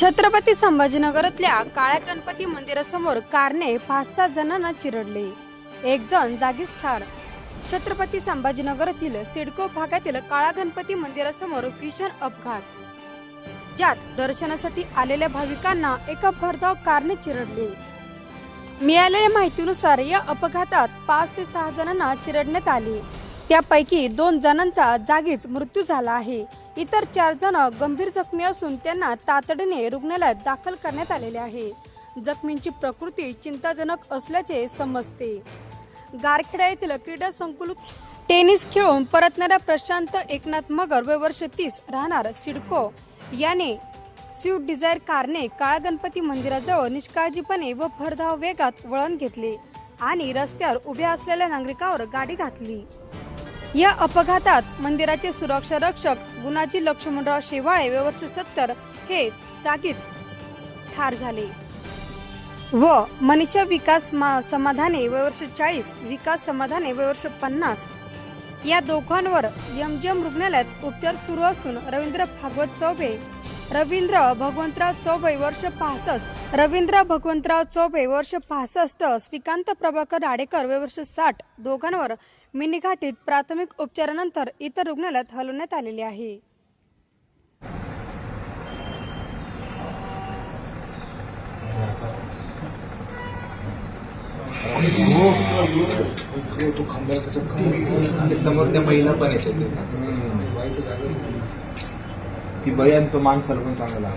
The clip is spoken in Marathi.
छत्रपती संभाजीनगरातल्या काळ्या गणपती मंदिरासमोर कारने पाच सहा जणांना चिरडले. एक जण जागीच ठार. छत्रपती संभाजीनगरातील सिडको भागातील काळा गणपती मंदिरासमोर भीषण अपघात. ज्यात दर्शनासाठी आलेल्या भाविकांना एका भरधाव कारने चिरडले. मिळालेल्या माहितीनुसार या अपघातात पाच ते सहा जणांना चिरडण्यात आले. त्यापैकी दोन जणांचा जागीच मृत्यू झाला आहे. इतर चार जण गंभीर जखमी असून त्यांना तातडीने रुग्णालयात दाखल करण्यात आलेले आहे. जखमींची प्रकृती चिंताजनक असल्याचे समजते. गारखेडा येथील क्रीडा संकुल टेनिस खेळून परतणाऱ्या प्रशांत एकनाथ मगर वय वर्ष तीस राहणार सिडको. याने स्विफ्ट डिझायर कारने काळा गणपती मंदिराजवळ निष्काळजीपणे व भरधाव वेगात वळण घेतले आणि रस्त्यावर उभ्या असलेल्या नागरिकावर गाडी घातली. या अपघातात मंदिराचे सुरक्षा रक्षक गुणाजी लक्ष्मणराव शेवाळे वय वर्ष सत्तर हे जागीच ठार झाले. व मनीषा विकास मा- समाधाने वय वर्ष चाळीस विकास समाधाने वय वर्ष पन्नास. या दोघांवर यमजम रुग्णालयात उपचार सुरू असून रवींद्र भागवत चौबे रवींद्र भगवंतराव चौबे वर्ष पासष्ट रवींद्र भगवंतराव चौबे वर्ष पासष्ट श्रीकांत प्रभाकर राडेकर वय वर्ष साठ दोघांवर मिनीघाटीत प्राथमिक उपचारानंतर इतर रुग्णालयात हलवण्यात आलेले आहे. समोर त्या महिला पण येतात. ती आणि तो माणसाला पण चांगला